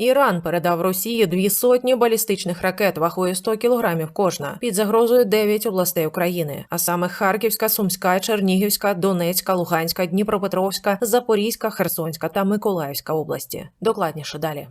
Іран передав Росії дві сотні балістичних ракет вагою 100 кілограмів кожна під загрозою 9 областей України, а саме Харківська, Сумська, Чернігівська, Донецька, Луганська, Дніпропетровська, Запорізька, Херсонська та Миколаївська області. Докладніше далі.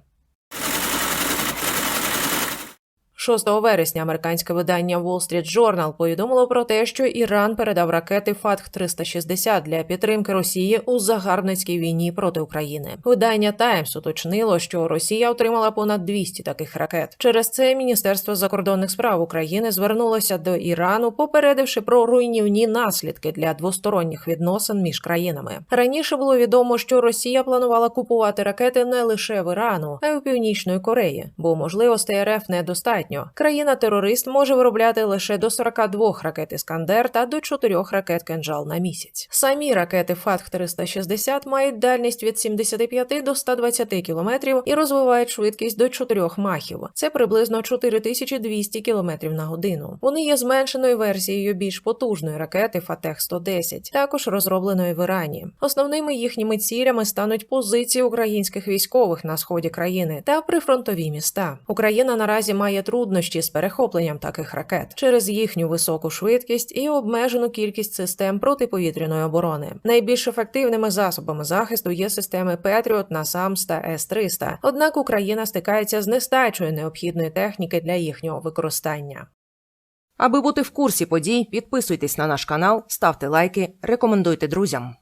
6 вересня американське видання Wall Street Journal повідомило про те, що Іран передав ракети Фатх-360 для підтримки Росії у загарбницькій війні проти України. Видання Times уточнило, що Росія отримала понад 200 таких ракет. Через це Міністерство закордонних справ України звернулося до Ірану, попередивши про руйнівні наслідки для двосторонніх відносин між країнами. Раніше було відомо, що Росія планувала купувати ракети не лише в Ірану, а й у Північної Кореї, бо можливостей РФ недостатньо. Країна-терорист може виробляти лише до 42 ракет Іскандер та до 4 ракет Кенджал на місяць. Самі ракети Фатх-360 мають дальність від 75 до 120 кілометрів і розвивають швидкість до 4 махів. Це приблизно 4200 кілометрів на годину. Вони є зменшеною версією більш потужної ракети Фатех-110, також розробленої в Ірані. Основними їхніми цілями стануть позиції українських військових на сході країни та прифронтові міста. Україна наразі має труднощі з перехопленням таких ракет через їхню високу швидкість і обмежену кількість систем протиповітряної оборони. Найбільш ефективними засобами захисту є системи Петріот, Насамс та С-300. Однак Україна стикається з нестачою необхідної техніки для їхнього використання. Аби бути в курсі подій, підписуйтесь на наш канал, ставте лайки, рекомендуйте друзям.